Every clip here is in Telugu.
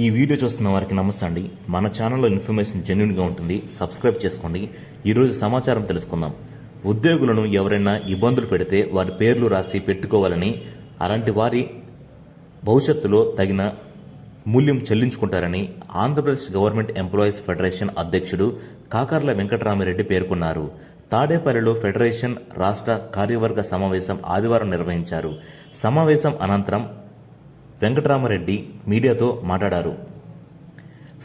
ఈ వీడియో చూస్తున్న వారికి నమస్తే అండి. మన ఛానల్లో ఇన్ఫర్మేషన్ జెన్యున్గా ఉంటుంది. సబ్స్క్రైబ్ చేసుకోండి. ఈరోజు సమాచారం తెలుసుకుందాం. ఉద్యోగులను ఎవరైనా ఇబ్బందులు పెడితే వారి పేర్లు రాసి పెట్టుకోవాలని అలాంటి వారి భవిష్యత్తులో తగిన మూల్యం చెల్లించుకుంటారని ఆంధ్రప్రదేశ్ గవర్నమెంట్ ఎంప్లాయీస్ ఫెడరేషన్ అధ్యక్షుడు కాకర్ల వెంకటరామిరెడ్డి పేర్కొన్నారు. తాడేపల్లిలో ఫెడరేషన్ రాష్ట్ర కార్యవర్గ సమావేశం ఆదివారం నిర్వహించారు. సమావేశం అనంతరం వెంకటరామరెడ్డి మీడియాతో మాట్లాడారు.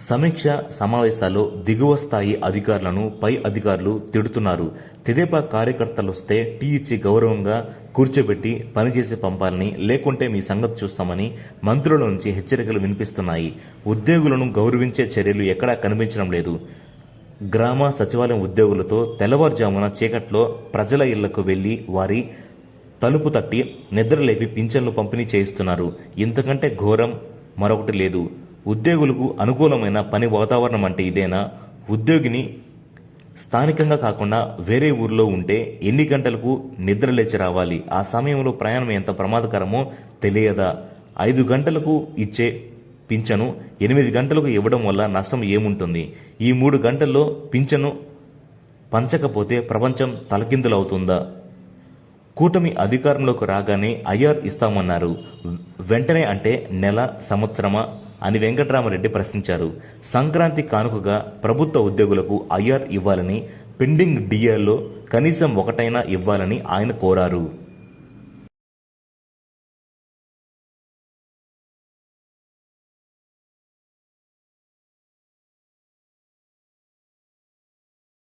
సమీక్ష సమావేశాల్లో దిగువ స్థాయి అధికారులను పై అధికారులు తిడుతున్నారు. తెదేపా కార్యకర్తలు వస్తే టీ ఇచ్చి గౌరవంగా కూర్చోబెట్టి పనిచేసి పంపాలని లేకుంటే మీ సంగతి చూస్తామని మంత్రుల నుంచి హెచ్చరికలు వినిపిస్తున్నాయి. ఉద్యోగులను గౌరవించే చర్యలు ఎక్కడా కనిపించడం లేదు. గ్రామ సచివాలయం ఉద్యోగులతో తెల్లవారుజామున చీకట్లో ప్రజల ఇళ్ళకు వెళ్ళి వారి తలుపు తట్టి నిద్రలేపి పింఛన్లు పంపిణీ చేయిస్తున్నారు. ఇంతకంటే ఘోరం మరొకటి లేదు. ఉద్యోగులకు అనుకూలమైన పని వాతావరణం అంటే ఇదేనా? ఉద్యోగిని స్థానికంగా కాకుండా వేరే ఊర్లో ఉంటే ఎన్ని గంటలకు నిద్ర లేచి రావాలి? ఆ సమయంలో ప్రయాణం ఎంత ప్రమాదకరమో తెలియదా? ఐదు గంటలకు ఇచ్చే పింఛను ఎనిమిది గంటలకు ఇవ్వడం వల్ల నష్టం ఏముంటుంది? ఈ మూడు గంటల్లో పింఛను పంచకపోతే ప్రపంచం తలకిందులవుతుందా? కూటమి అధికారంలోకి రాగానే ఐఆర్ ఇస్తామన్నారు. వెంటనే అంటే నెల సంవత్సరమా అని వెంకటరామరెడ్డి ప్రశ్నించారు. సంక్రాంతి కానుకగా ప్రభుత్వ ఉద్యోగులకు ఐఆర్ ఇవ్వాలని పెండింగ్ డిఏలో కనీసం ఒకటైనా ఇవ్వాలని ఆయన కోరారు.